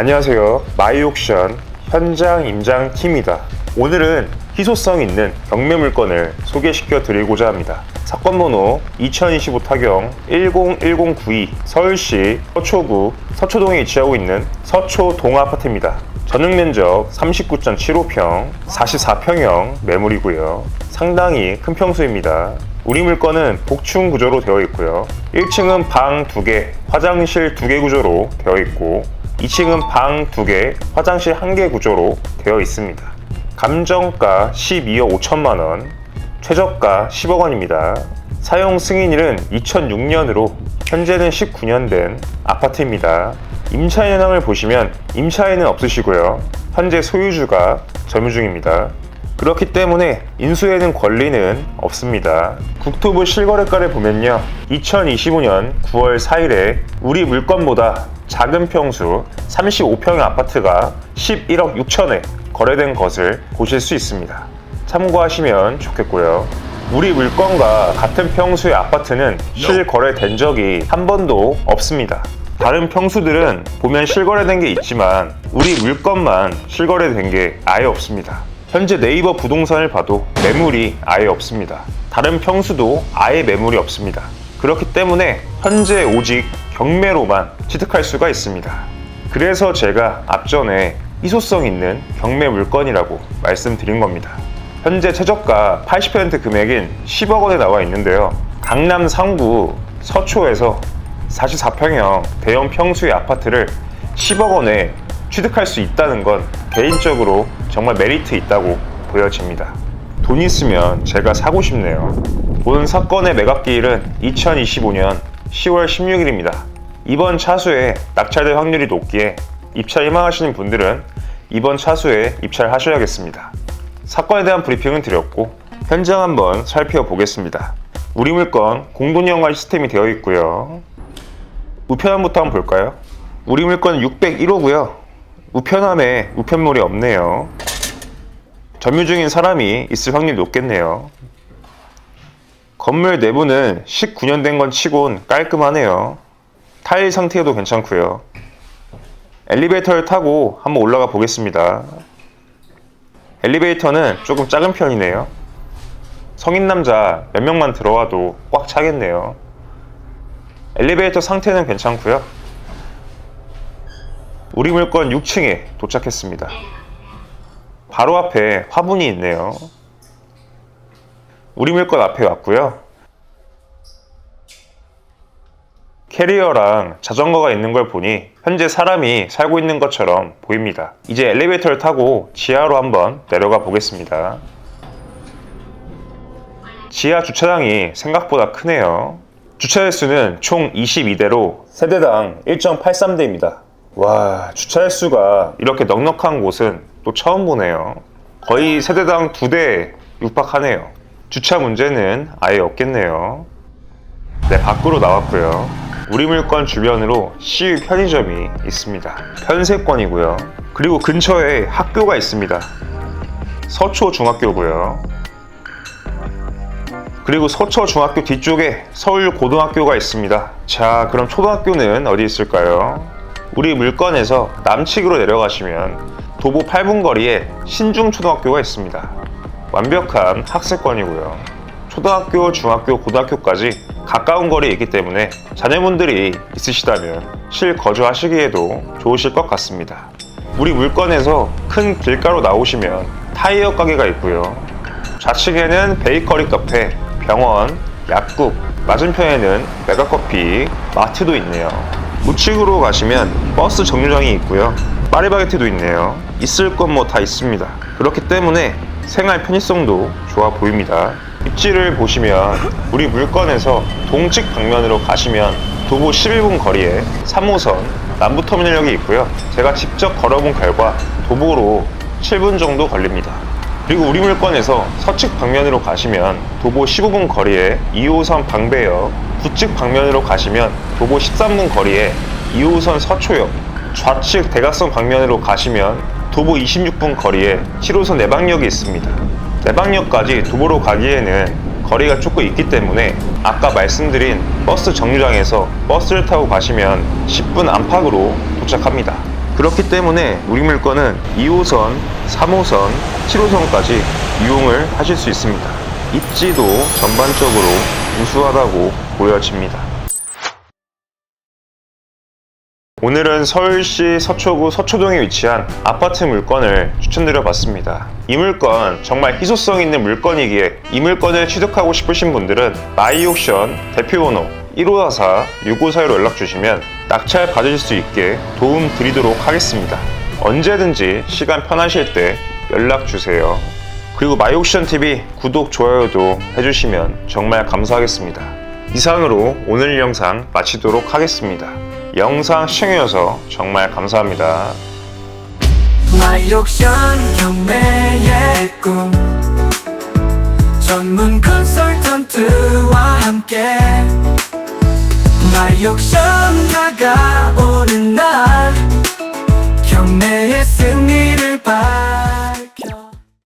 안녕하세요. 마이옥션 현장 임장 팀이다. 오늘은 희소성 있는 경매 물건을 소개시켜 드리고자 합니다. 사건 번호 2025 타경 101092 서울시 서초구 서초동에 위치하고 있는 서초 동 아파트입니다. 전용 면적 39.75평, 44평형 매물이고요. 상당히 큰 평수입니다. 우리 물건은 복층 구조로 되어 있고요. 1층은 방 2개, 화장실 2개 구조로 되어 있고 2층은 방 2개, 화장실 1개 구조로 되어 있습니다. 감정가 12억 5천만 원, 최저가 10억 원입니다. 사용 승인일은 2006년으로 현재는 19년 된 아파트입니다. 임차 현황을 보시면 임차인은 없으시고요. 현재 소유주가 점유 중입니다. 그렇기 때문에 인수에는 권리는 없습니다. 국토부 실거래가를 보면요. 2025년 9월 4일에 우리 물건보다 작은 평수 35평의 아파트가 11억 6천에 거래된 것을 보실 수 있습니다. 참고하시면 좋겠고요. 우리 물건과 같은 평수의 아파트는 실거래된 적이 한 번도 없습니다. 다른 평수들은 보면 실거래된 게 있지만 우리 물건만 실거래된 게 아예 없습니다. 현재 네이버 부동산을 봐도 매물이 아예 없습니다. 다른 평수도 아예 매물이 없습니다. 그렇기 때문에 현재 오직 경매로만 취득할 수가 있습니다. 그래서 제가 앞전에 희소성 있는 경매 물건이라고 말씀드린 겁니다. 현재 최저가 80% 금액인 10억 원에 나와 있는데요. 강남 상구 서초에서 44평형 대형 평수의 아파트를 10억 원에 취득할 수 있다는 건 개인적으로 정말 메리트 있다고 보여집니다. 돈 있으면 제가 사고 싶네요. 본 사건의 매각기일은 2025년 10월 16일입니다. 이번 차수에 낙찰될 확률이 높기에 입찰 희망하시는 분들은 이번 차수에 입찰하셔야겠습니다. 사건에 대한 브리핑은 드렸고 현장 한번 살펴보겠습니다. 우리 물건 공동연관 시스템이 되어 있고요. 우편함부터 한번 볼까요? 우리 물건은 601호고요. 우편함에 우편물이 없네요. 점유 중인 사람이 있을 확률이 높겠네요. 건물 내부는 19년 된 건 치곤 깔끔하네요. 타일 상태도 괜찮고요. 엘리베이터를 타고 한번 올라가 보겠습니다. 엘리베이터는 조금 작은 편이네요. 성인 남자 몇 명만 들어와도 꽉 차겠네요. 엘리베이터 상태는 괜찮고요. 우리 물건 6층에 도착했습니다. 바로 앞에 화분이 있네요. 우리 물건 앞에 왔고요. 캐리어랑 자전거가 있는 걸 보니 현재 사람이 살고 있는 것처럼 보입니다. 이제 엘리베이터를 타고 지하로 한번 내려가 보겠습니다. 지하 주차장이 생각보다 크네요. 주차 횟수는 총 22대로 세대당 1.83대입니다. 와, 주차 횟수가 이렇게 넉넉한 곳은 또 처음 보네요. 거의 세대당 2대 육박하네요. 주차 문제는 아예 없겠네요. 네, 밖으로 나왔고요. 우리 물건 주변으로 CU 편의점이 있습니다. 편세권이고요. 그리고 근처에 학교가 있습니다. 서초 중학교고요. 그리고 서초 중학교 뒤쪽에 서울 고등학교가 있습니다. 자, 그럼 초등학교는 어디 있을까요? 우리 물건에서 남측으로 내려가시면 도보 8분 거리에 신중초등학교가 있습니다. 완벽한 학세권이고요. 초등학교, 중학교, 고등학교까지 가까운 거리에 있기 때문에 자녀분들이 있으시다면 실거주하시기에도 좋으실 것 같습니다. 우리 물건에서 큰 길가로 나오시면 타이어 가게가 있고요. 좌측에는 베이커리 카페, 병원, 약국, 맞은편에는 메가커피, 마트도 있네요. 우측으로 가시면 버스 정류장이 있고요. 파리바게트도 있네요. 있을 건 뭐 다 있습니다. 그렇기 때문에 생활 편의성도 좋아 보입니다. 입지를 보시면 우리 물건에서 동측 방면으로 가시면 도보 11분 거리에 3호선 남부터미널역이 있고요. 제가 직접 걸어본 결과 도보로 7분 정도 걸립니다. 그리고 우리 물건에서 서측 방면으로 가시면 도보 15분 거리에 2호선 방배역, 북측 방면으로 가시면 도보 13분 거리에 2호선 서초역, 좌측 대각선 방면으로 가시면 도보 26분 거리에 7호선 내방역이 있습니다. 내방역까지 도보로 가기에는 거리가 조금 있기 때문에 아까 말씀드린 버스 정류장에서 버스를 타고 가시면 10분 안팎으로 도착합니다. 그렇기 때문에 우리 물건은 2호선, 3호선, 7호선까지 이용을 하실 수 있습니다. 입지도 전반적으로 우수하다고 보여집니다. 오늘은 서울시 서초구 서초동에 위치한 아파트 물건을 추천드려 봤습니다. 이 물건 정말 희소성 있는 물건이기에 이 물건을 취득하고 싶으신 분들은 마이옥션 대표번호 1544-6545로 연락 주시면 낙찰 받으실 수 있게 도움 드리도록 하겠습니다. 언제든지 시간 편하실 때 연락 주세요. 그리고 마이옥션 TV 구독, 좋아요도 해주시면 정말 감사하겠습니다. 이상으로 오늘 영상 마치도록 하겠습니다. 영상 시청해주셔서 정말 감사합니다. 마이옥션 경매의 꿈 전문 컨설턴트와 함께 마이옥션 다가오는 날 승리